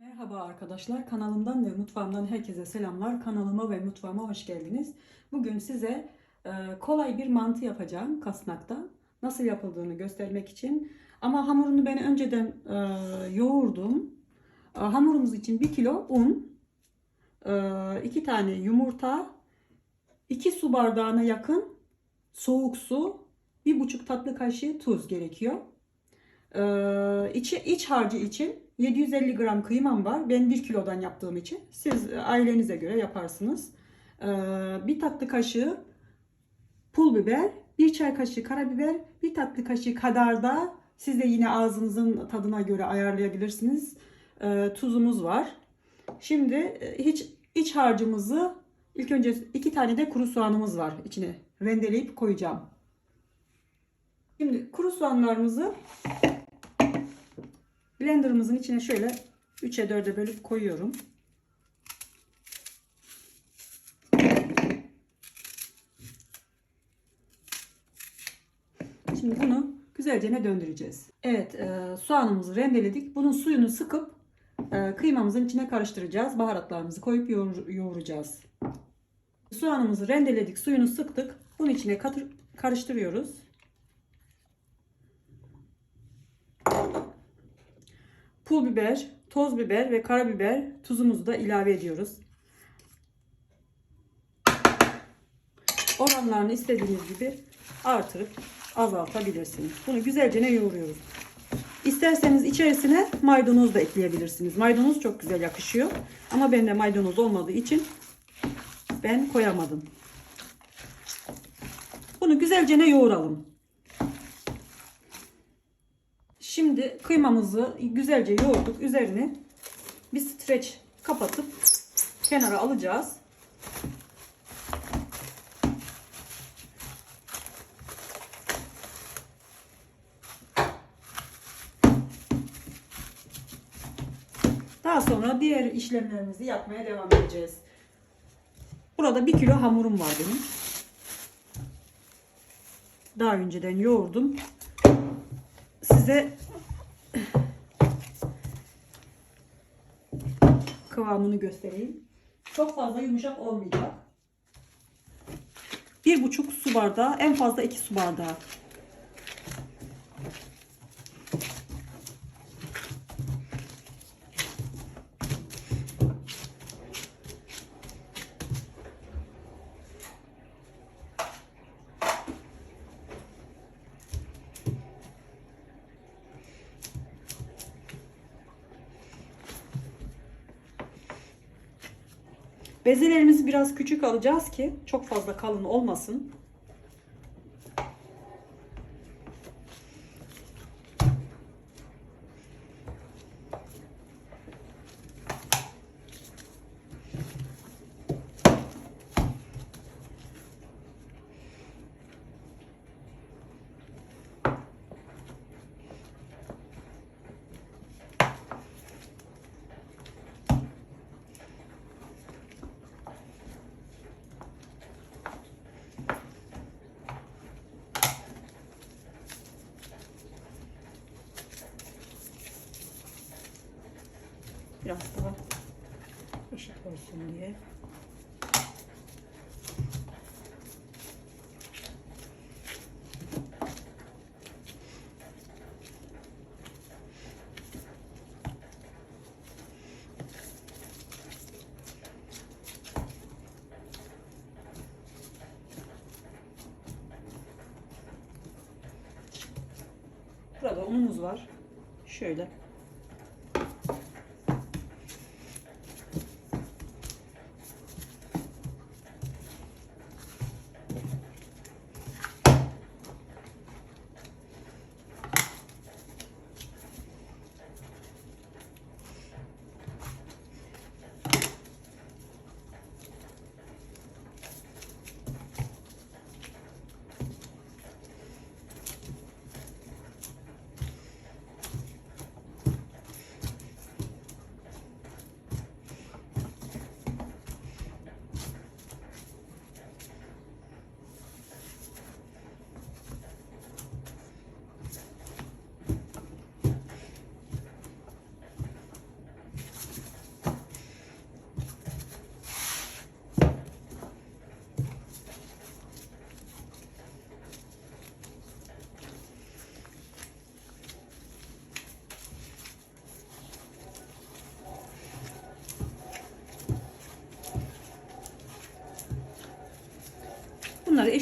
Merhaba arkadaşlar. Kanalımdan ve mutfağımdan herkese selamlar. Kanalıma ve mutfağıma hoş geldiniz. Bugün size e, kolay bir mantı yapacağım kasnakta. Nasıl yapıldığını göstermek için. Ama hamurunu ben önceden e, yoğurdum. E, hamurumuz için 1 kilo un, 2 tane yumurta, 2 su bardağına yakın soğuk su, 1,5 tatlı kaşığı tuz gerekiyor. İçi, iç harcı için 750 gram kıymam var. Ben 1 kilodan yaptığım için. Siz e, ailenize göre yaparsınız. Ee, bir tatlı kaşığı pul biber, bir çay kaşığı karabiber, bir tatlı kaşığı kadar da siz de yine ağzınızın tadına göre ayarlayabilirsiniz. Ee, tuzumuz var. Şimdi e, hiç iç harcımızı ilk önce iki tane de kuru soğanımız var içine rendeleyip koyacağım. Şimdi kuru soğanlarımızı blenderımızın içine şöyle 3'e 4'e bölüp koyuyorum. Şimdi bunu güzelce döndüreceğiz. Evet e, soğanımızı rendeledik. Bunun suyunu sıkıp e, kıymamızın içine karıştıracağız. Baharatlarımızı koyup yoğur, yoğuracağız. Soğanımızı rendeledik. Suyunu sıktık. Bunun içine katır, karıştırıyoruz. Pul biber, toz biber ve karabiber tuzumuzu da ilave ediyoruz. Oranlarını istediğiniz gibi artırıp azaltabilirsiniz. Bunu güzelce ne yoğuruyoruz. İsterseniz içerisine maydanoz da ekleyebilirsiniz. Maydanoz çok güzel yakışıyor. Ama bende maydanoz olmadığı için ben koyamadım. Bunu güzelce ne yoğuralım. Şimdi kıymamızı güzelce yoğurduk. Üzerine bir streç kapatıp kenara alacağız. Daha sonra diğer işlemlerimizi yapmaya devam edeceğiz. Burada bir kilo hamurum var benim. Daha önceden yoğurdum. Size kıvamını göstereyim. Çok fazla yumuşak olmayacak. Bir buçuk su bardağı, en fazla iki su bardağı. Bezelerimizi biraz küçük alacağız ki çok fazla kalın olmasın. Daha ışık olsun diye. Burada unumuz var. Şöyle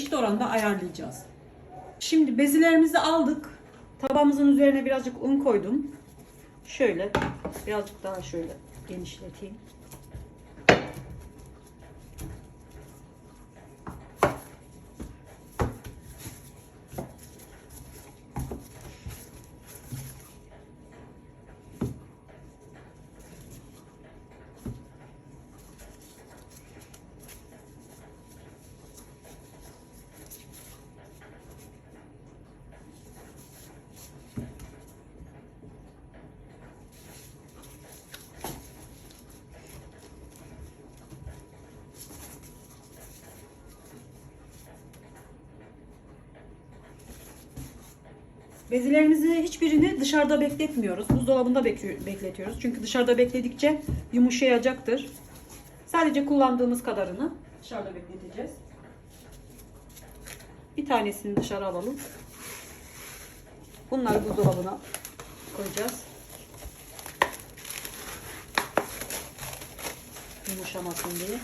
eşit oranda ayarlayacağız. Şimdi bezilerimizi aldık. Tabağımızın üzerine birazcık un koydum. Şöyle birazcık daha şöyle genişleteyim. Bezilerimizin hiçbirini dışarıda bekletmiyoruz. Buzdolabında bekletiyoruz. Çünkü dışarıda bekledikçe yumuşayacaktır. Sadece kullandığımız kadarını dışarıda bekleteceğiz. Bir tanesini dışarı alalım. Bunları buzdolabına koyacağız. Yumuşamasın diye.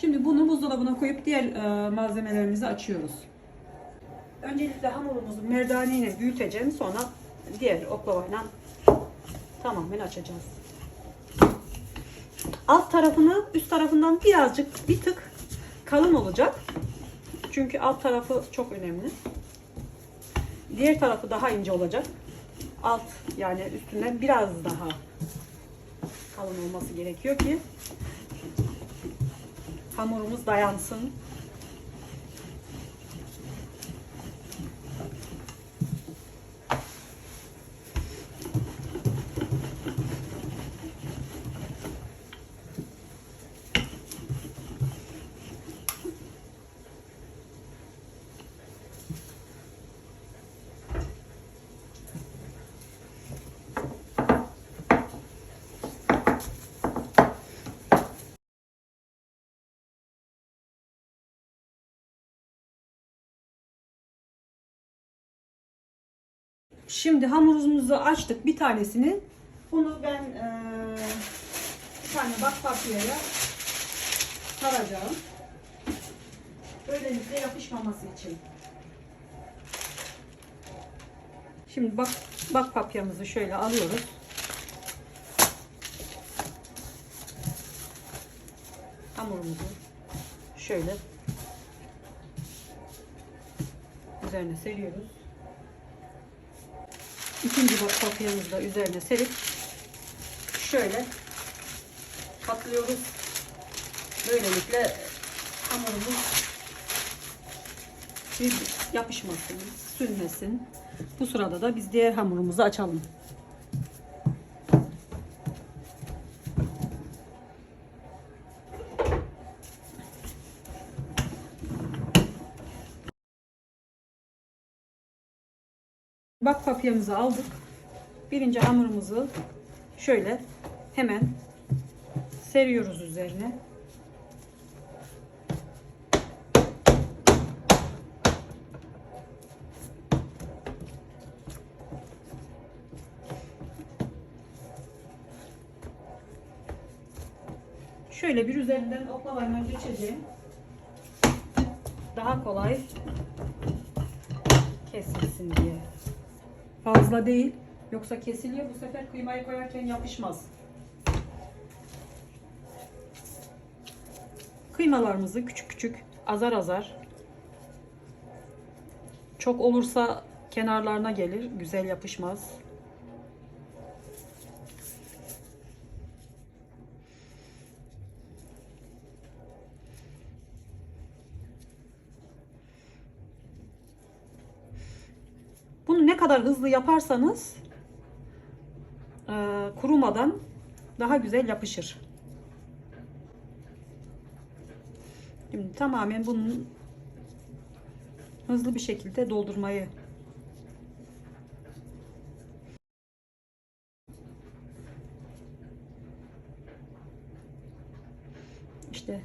Şimdi bunu buzdolabına koyup diğer e, malzemelerimizi açıyoruz. Öncelikle hamurumuzu merdaneyle büyüteceğim. Sonra diğer oklavayla tamamen açacağız. Alt tarafını üst tarafından birazcık bir tık kalın olacak. Çünkü alt tarafı çok önemli. Diğer tarafı daha ince olacak. Alt yani üstünden biraz daha kalın olması gerekiyor ki hamurumuz dayansın. Şimdi hamurumuzu açtık bir tanesini. Bunu ben eee, bir tane bak papyaya saracağım. Böylelikle yapışmaması için. Şimdi bak bak papyamızı şöyle alıyoruz. Hamurumuzu şöyle üzerine seriyoruz. İkinci bak papyamızı da üzerine serip şöyle katlıyoruz. Böylelikle hamurumuz bir yapışmasın, sünmesin. Bu sırada da biz diğer hamurumuzu açalım. Bak papyamızı aldık. Birinci hamurumuzu şöyle hemen seriyoruz üzerine. Şöyle bir üzerinden oklavayla geçeceğim. Daha kolay kesilsin diye. Fazla değil. Yoksa kesiliyor. Bu sefer kıymayı koyarken yapışmaz. Kıymalarımızı küçük küçük azar azar çok olursa kenarlarına gelir. Güzel yapışmaz. Bunu ne kadar hızlı yaparsanız e, kurumadan daha güzel yapışır. Şimdi tamamen bunun hızlı bir şekilde doldurmayı işte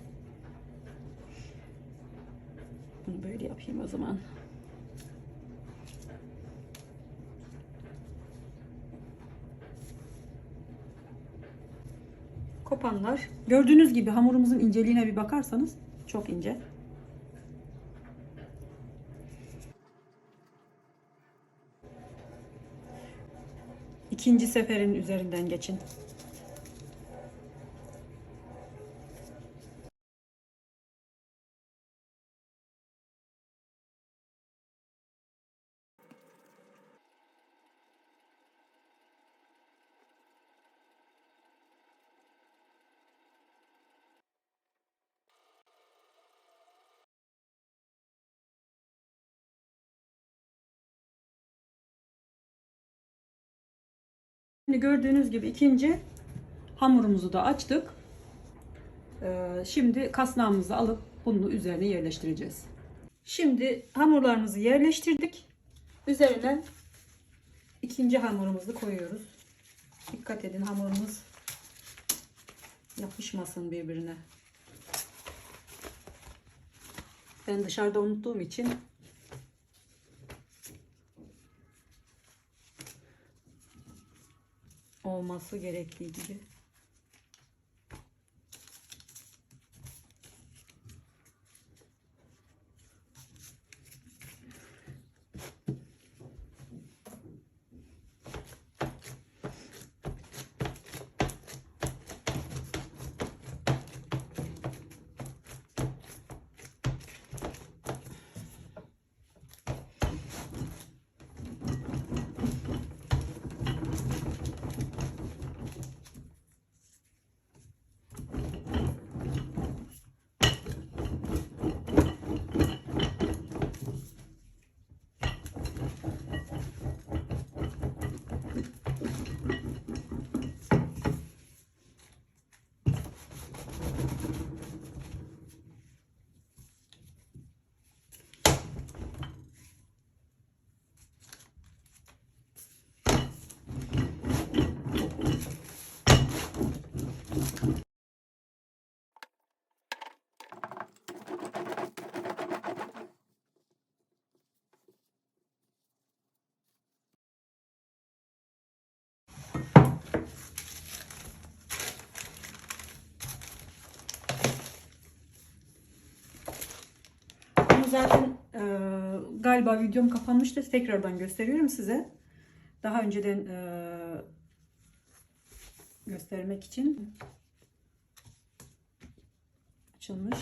bunu böyle yapayım o zaman. Kopanlar. Gördüğünüz gibi hamurumuzun inceliğine bir bakarsanız çok ince. İkinci seferin üzerinden geçin. Şimdi gördüğünüz gibi ikinci hamurumuzu da açtık. Ee, Şimdi kasnağımızı alıp bunun üzerine yerleştireceğiz. Şimdi hamurlarımızı yerleştirdik. Üzerine ikinci hamurumuzu koyuyoruz. Dikkat edin hamurumuz yapışmasın birbirine. Ben dışarıda unuttuğum için olması gerektiği gibi. Zaten e, galiba videom kapanmıştı. Tekrardan gösteriyorum size. Daha önceden e, göstermek için açılmış.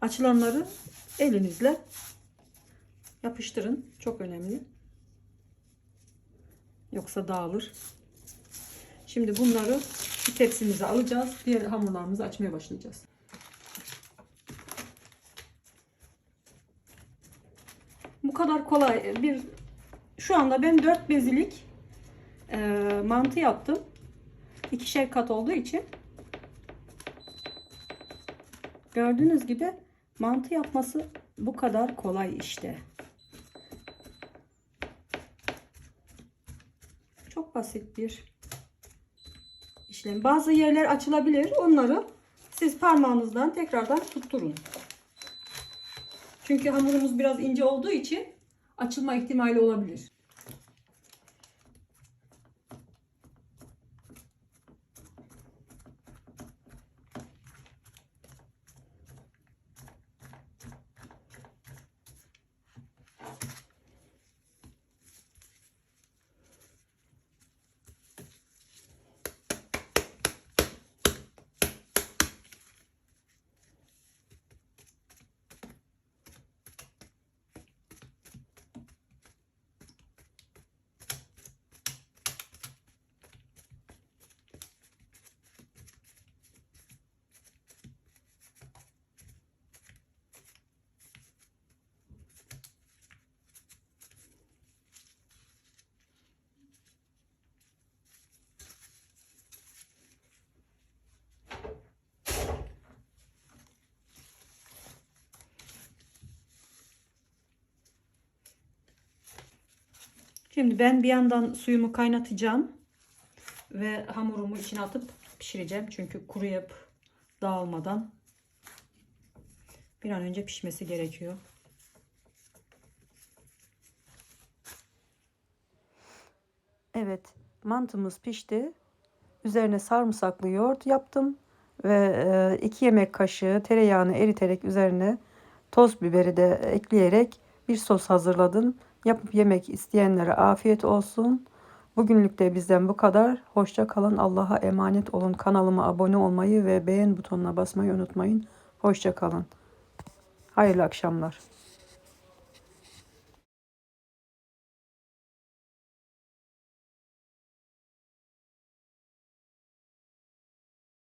Açılanları elinizle yapıştırın. Çok önemli. Yoksa dağılır. Şimdi bunları bir tepsimize alacağız. Diğer hamurlarımızı açmaya başlayacağız. Bu kadar kolay bir şu anda ben 4 bezilik e, mantı yaptım. İkişer kat olduğu için Gördüğünüz gibi mantı yapması bu kadar kolay işte. Çok basit bir işlem. Bazı yerler açılabilir. Onları siz parmağınızdan tekrardan tutturun. Çünkü hamurumuz biraz ince olduğu için açılma ihtimali olabilir. Şimdi ben bir yandan suyumu kaynatacağım ve hamurumu içine atıp pişireceğim. Çünkü kuruyup dağılmadan bir an önce pişmesi gerekiyor. Evet, mantımız pişti. Üzerine sarımsaklı yoğurt yaptım ve 2 yemek kaşığı tereyağını eriterek üzerine toz biberi de ekleyerek bir sos hazırladım. Yapıp yemek isteyenlere afiyet olsun. Bugünlük de bizden bu kadar. Hoşça kalın. Allah'a emanet olun. Kanalıma abone olmayı ve beğen butonuna basmayı unutmayın. Hoşça kalın. Hayırlı akşamlar.